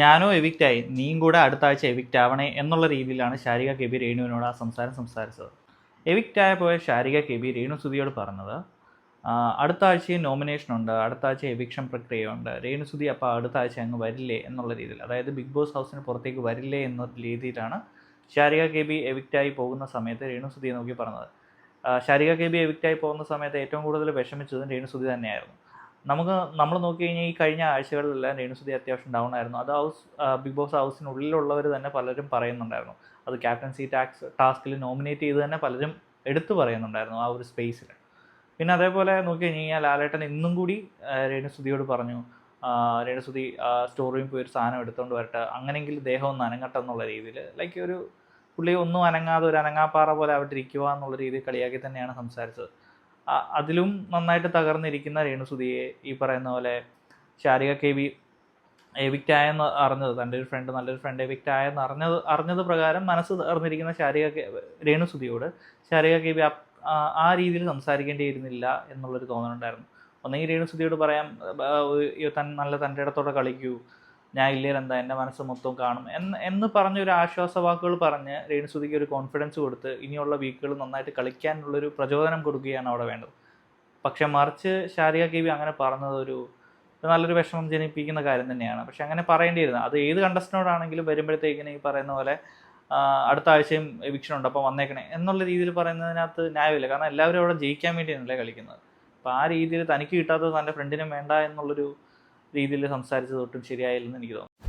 ഞാനോ എവിക്റ്റായി നീയും കൂടെ അടുത്ത ആഴ്ച എവിക്റ്റ് ആവണേ എന്നുള്ള രീതിയിലാണ് ശാരിക കെ ബി രേണുവിനോട് ആ സംസാരം സംസാരിച്ചത്. എവിക്റ്റ് പോയ ശാരിക കെ ബി രേണു സുധിയോട് പറഞ്ഞത് അടുത്ത ആഴ്ചയും നോമിനേഷൻ ഉണ്ട് അടുത്ത ആഴ്ച എവിക്ഷൻ പ്രക്രിയയുണ്ട് രേണു സുധി അപ്പോൾ അടുത്ത ആഴ്ച അങ്ങ് വരില്ലേ? എന്നുള്ള രീതിയിൽ. അതായത് ബിഗ് ബോസ് ഹൗസിന് പുറത്തേക്ക് വരില്ലേ എന്ന രീതിയിലാണ് ശാരിക കെ ബി എവിക്റ്റായി പോകുന്ന സമയത്ത് രേണു സുധിയെ നോക്കി പറഞ്ഞത്. ശാരിക കെ ബി എവിക്റ്റായി പോകുന്ന സമയത്ത് ഏറ്റവും കൂടുതൽ വിഷമിച്ചതും രേണു സുധി തന്നെയായിരുന്നു. നമുക്ക് നമ്മൾ നോക്കി കഴിഞ്ഞാൽ ഈ കഴിഞ്ഞ ആഴ്ചകളിലെല്ലാം രേണുസുതി അത്യാവശ്യം ഡൗൺ ആയിരുന്നു. അത് ഹൗസ് ബിഗ് ബോസ് ഹൗസിനുള്ളിലുള്ളവർ തന്നെ പലരും പറയുന്നുണ്ടായിരുന്നു. അത് ക്യാപ്റ്റൻസി ടാക്സ് ടാസ്കിൽ നോമിനേറ്റ് ചെയ്ത് തന്നെ പലരും എടുത്തു പറയുന്നുണ്ടായിരുന്നു ആ ഒരു സ്പേസിൽ പിന്നെ അതേപോലെ നോക്കി കഴിഞ്ഞാൽ ലാലേട്ടൻ ഇന്നും കൂടി രേണു രേണുസുതിയോട് പറഞ്ഞു രേണു രേണുസുതി സ്റ്റോർ റൂമിൽ പോയി ഒരു സാധനം എടുത്തുകൊണ്ട് വരട്ടെ. അങ്ങനെയെങ്കിൽ ദേഹം ഒന്ന് അനങ്ങട്ടെ എന്നുള്ള രീതിയിൽ ലൈക്ക് ഒരു പുള്ളി ഒന്നും അനങ്ങാതെ ഒരു അനങ്ങാപ്പാറ പോലെ അവിടെ ഇരിക്കുക എന്നുള്ള രീതിയിൽ കളിയാക്കി തന്നെയാണ് സംസാരിച്ചത്. അതിലും നന്നായിട്ട് തകർന്നിരിക്കുന്ന രേണുസുതിയെ ഈ പറയുന്ന പോലെ ശാരിക കെ വി എവിക്റ്റ് ആയെന്ന് അറിഞ്ഞത് തന്റെ ഒരു ഫ്രണ്ട് നല്ലൊരു ഫ്രണ്ട് എവിക്റ്റ് ആയെന്ന് അറിഞ്ഞത് അറിഞ്ഞത് പ്രകാരം മനസ്സ് തകർന്നിരിക്കുന്ന ശാരിക രേണുസുതിയോട് ശാരിക കെ വി ആ- രീതിയിൽ സംസാരിക്കേണ്ടിയിരുന്നില്ല എന്നുള്ളൊരു തോന്നലുണ്ടായിരുന്നു. ഒന്നെങ്കിൽ രേണുസുതിയോട് പറയാം തൻ നല്ല തന്റെ ഇടത്തോടെ കളിക്കൂ ഞാൻ ഇല്ലേ എന്താ? എന്റെ മനസ്സ് മൊത്തം കാണും. എന്ന് എന്ന് പറഞ്ഞൊരു ആശ്വാസ വാക്കുകൾ പറഞ്ഞ് രേണുസുതിക്ക് ഒരു കോൺഫിഡൻസ് കൊടുത്ത് ഇനിയുള്ള വീക്കുകൾ നന്നായിട്ട് കളിക്കാനുള്ളൊരു പ്രചോദനം കൊടുക്കുകയാണ് അവിടെ വേണ്ടത്. പക്ഷെ മറിച്ച് ശാരിക കെ വി അങ്ങനെ പറഞ്ഞത് ഒരു ഒരു നല്ലൊരു വിഷമം ജനിപ്പിക്കുന്ന കാര്യം തന്നെയാണ്. പക്ഷെ അങ്ങനെ പറയേണ്ടിയിരുന്നു അത് ഏത് കണ്ടസ്റ്റനോടാണെങ്കിലും വരുമ്പോഴത്തേക്കിനും ഈ പറയുന്ന പോലെ അടുത്ത ആഴ്ചയും എവിക്ഷൻ ഉണ്ട്. അപ്പോൾ വന്നേക്കണേ. എന്നുള്ള രീതിയിൽ പറയുന്നതിനകത്ത് ന്യായമില്ല. കാരണം എല്ലാവരും അവിടെ ജയിക്കാൻ വേണ്ടിയാണല്ലേ കളിക്കുന്നത്. അപ്പോൾ ആ രീതിയിൽ തനിക്ക് കിട്ടാത്തത് തന്റെ ഫ്രണ്ടിനും വേണ്ട എന്നുള്ളൊരു രീതിയിൽ സംസാരിച്ചത് ഒട്ടും ശരിയായില്ലെന്ന് എനിക്ക് തോന്നുന്നു.